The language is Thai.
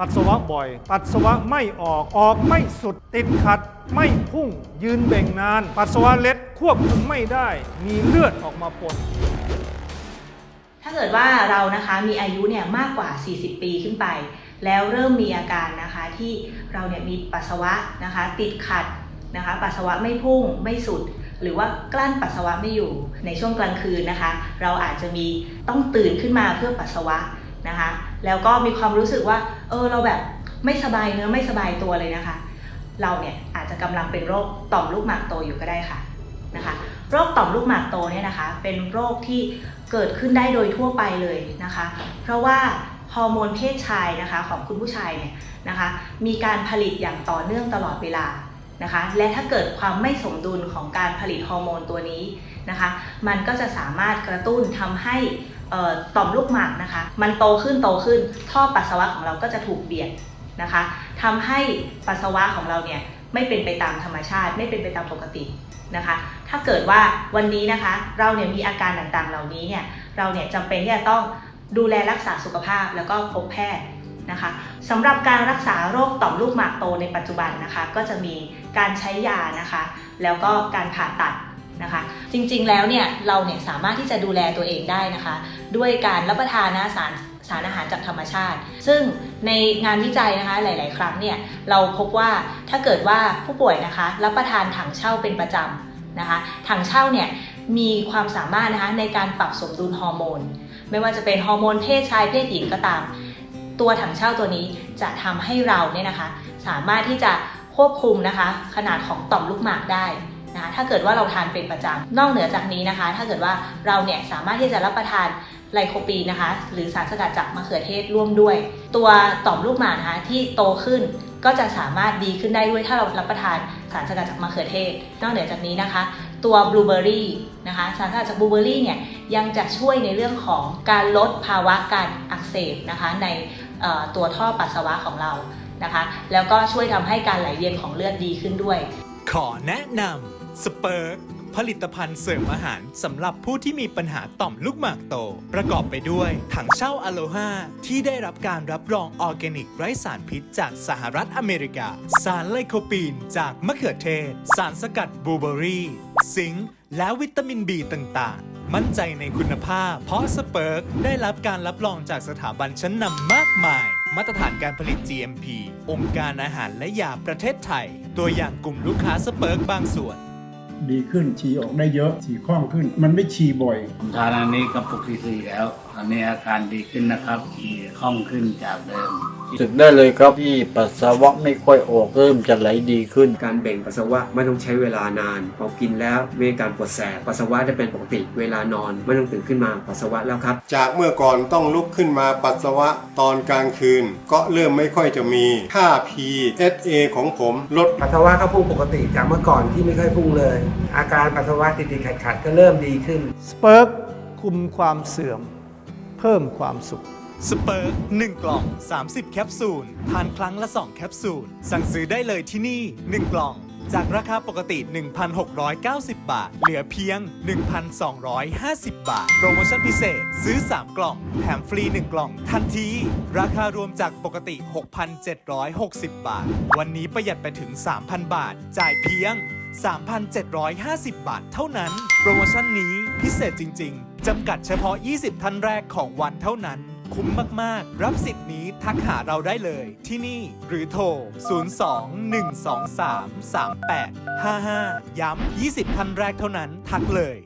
ปัสสาวะบ่อย ปัสสาวะไม่ออก ออกไม่สุด ติดขัด ไม่พุ่ง ยืนเบ่งนาน ปัสสาวะเล็ดควบคุมไม่ได้ มีเลือดออกมาปน ถ้าเกิดว่าเรานะคะมีอายุเนี่ยมากกว่า 40 ปีขึ้นไป แล้วเริ่มมีอาการนะคะที่เราเนี่ยมีปัสสาวะนะคะ ติดขัดนะคะ ปัสสาวะไม่พุ่งไม่สุด หรือว่ากลั้นปัสสาวะไม่อยู่ในช่วงกลางคืนนะคะ เราอาจจะมีต้องตื่นขึ้นมาเพื่อปัสสาวะนะคะ แล้วก็มีความรู้สึกว่า เออเราแบบไม่สบายเนื้อไม่สบายตัวเลยนะคะ เราเนี่ยอาจจะกำลังเป็นโรคต่อมลูกหมากโตอยู่ก็ได้ค่ะนะคะ โรคต่อมลูกหมากโตเนี่ยนะคะ เป็นโรคที่เกิดขึ้นได้โดยทั่วไปเลยนะคะ เพราะว่าฮอร์โมนเพศชายนะคะของคุณผู้ชายเนี่ยนะคะ มีการผลิตอย่างต่อเนื่องตลอดเวลานะคะ และถ้าเกิดความไม่สมดุลของการผลิตฮอร์โมนตัวนี้นะคะ มันก็จะสามารถกระตุ้นทำให้ ต่อมลูกหมากนะคะ มันโตขึ้นโตขึ้นท่อปัสสาวะของเราก็จะถูกเบียดนะคะทำให้ปัสสาวะของเราเนี่ยไม่เป็นไปตามธรรมชาติ ไม่เป็นไปตามปกตินะคะ ถ้าเกิดว่าวันนี้นะคะเราเนี่ยมีอาการต่างๆเหล่านี้เนี่ยเราเนี่ยจำเป็นที่จะต้องดูแลรักษาสุขภาพแล้วก็พบแพทย์นะคะสำหรับการรักษาโรคต่อมลูกหมากโตในปัจจุบันนะคะ ก็จะมีการใช้ยานะคะ แล้วก็การผ่าตัด นะคะ จริงๆแล้วเนี่ยเราเนี่ยสามารถที่จะดูแลตัวเองได้นะคะ ด้วยการรับประทานสารสารอาหารจากธรรมชาติ ซึ่งในงานวิจัยนะคะหลาย ๆ ครั้งเนี่ยเราพบว่าถ้าเกิดว่าผู้ป่วยนะคะรับประทานถังเช่าเป็นประจำนะคะถังเช่าเนี่ยมีความสามารถนะคะในการปรับสมดุลฮอร์โมน ไม่ว่าจะเป็นฮอร์โมนเพศชายเพศหญิงก็ตาม ตัวถังเช่าตัวนี้จะทำให้เราเนี่ยนะคะ สามารถที่จะควบคุมนะคะ ขนาดของต่อมลูกหมากได้ นะคะถ้าเกิดว่าเราทานเป็นประจำนอกเหนือจากนี้นะคะ ถ้าเกิดว่าเราเนี่ยสามารถที่จะรับประทานไลโคปีนนะคะ หรือสารสกัดจากมะเขือเทศร่วมด้วย ตัวต่อมลูกหมากนะคะที่โตขึ้นก็จะสามารถดีขึ้นได้ด้วยถ้าเรารับประทานสารสกัดจากมะเขือเทศ นอกเหนือจากนี้นะคะ ตัวบลูเบอร์รี่นะคะ สารสกัดจากบลูเบอร์รี่เนี่ยยังจะช่วยในเรื่องของการลดภาวะการอักเสบนะคะในตัวท่อปัสสาวะของเรานะคะ แล้วก็ช่วยทำให้การไหลเวียนของเลือดดีขึ้นด้วย ขอแนะนำสเปิร์กผลิตภัณฑ์เสริมอาหารสำหรับผู้ที่มีปัญหาต่อมลูกหมากโต ประกอบไปด้วยถังเช่าอโลฮาที่ได้รับการรับรองออร์แกนิกไร้สารพิษจากสหรัฐอเมริกา สารไลโคปีนจากมะเขือเทศ สารสกัดบลูเบอรี่ ซิงค์และวิตามินบีต่างๆ มั่นใจในคุณภาพ เพราะสเปิร์กได้รับการรับรองจากสถาบันชั้นนำมากมาย มาตรฐานการผลิต GMP องค์การอาหารและยาประเทศไทย ตัวอย่างกลุ่มลูกค้าสเปิร์กบางส่วน ดีขึ้นฉี่ออกได้เยอะฉี่คล่องขึ้น มันไม่ฉี่บ่อยผมทานอันนี้กระปุกที่สี่แล้วตอนนี้อาการดีขึ้นนะครับขี่คล่องขึ้นจากเดิมรู้ สึกได้เลยครับที่ปัสสาวะไม่ค่อยออกเริ่มจะไหลดีขึ้น การแบ่งปัสสาวะไม่ต้องใช้เวลานานพอกินแล้วไม่มีการปวดแสบปัสสาวะได้เป็นปกติเวลานอนไม่ต้องตื่นขึ้นมาปัสสาวะแล้วครับ จากเมื่อก่อนต้องลุกขึ้นมาปัสสาวะตอนกลางคืน ก็เริ่มไม่ค่อยจะมีค่า PSA ของผมลดปัสสาวะก็พุ่งปกติจากเมื่อก่อนที่ไม่ค่อยพุ่งเลย อาการปัสสาวะติดติดขัดขัดๆก็เริ่มดีขึ้น สเปิร์กคุมความเสื่อม เพิ่มความสุข สเปิร์ก1กล่อง 30 แคปซูล ทานครั้งละ 2 แคปซูล สั่งซื้อได้เลยที่นี่ 1 กล่อง จากราคาปกติ 1,690 บาท เหลือเพียง 1,250 บาท โปรโมชั่นพิเศษ ซื้อ 3 กล่อง แถมฟรี 1 กล่อง ทันที ราคารวมจากปกติ 6,760 บาท วันนี้ประหยัดไปถึง 3,000 บาท จ่ายเพียง 3,750 บาทเท่านั้น โปรโมชั่นนี้พิเศษจริง ๆ จำกัดเฉพาะ 20 ท่านแรกของวันเท่านั้น คุ้มมาก ๆ รับสิทธิ์นี้ทักหาเราได้เลย ที่นี่หรือโทร 02-123-3855 ย้ำ 20 ท่านแรกเท่านั้นทักเลย